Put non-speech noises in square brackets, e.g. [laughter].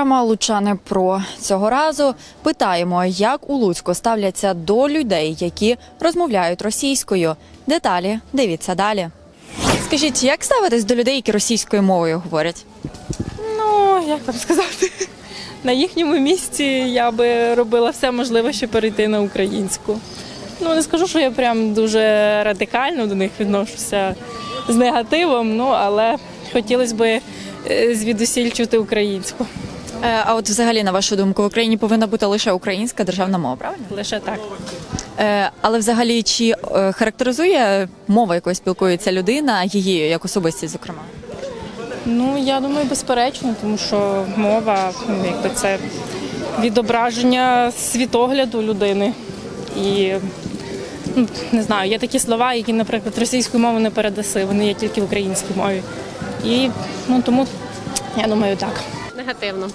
програма Лучани Про цього разу питаємо, як у Луцьку ставляться до людей, які розмовляють російською. Деталі дивіться далі. Скажіть, як ставитесь до людей, які російською мовою говорять? Ну, як вам сказати, [laughs] на їхньому місці я би робила все можливе, щоб перейти на українську. Ну, не скажу, що я прям дуже радикально до них відношуся з негативом, ну але хотілося б звідусіль чути українську. Е, А от взагалі, на вашу думку, в Україні повинна бути лише українська державна мова, правильно? Лише так. Е, Але взагалі, чи е, характеризує мова, якою спілкується людина, її як особистість, зокрема? Ну, я думаю, безперечно, тому що мова, ну, якби це відображення світогляду людини. І ну, не знаю, є такі слова, які, наприклад, російською мовою не передаси, вони є тільки в українській мові. І ну, тому я думаю, так. Негативно.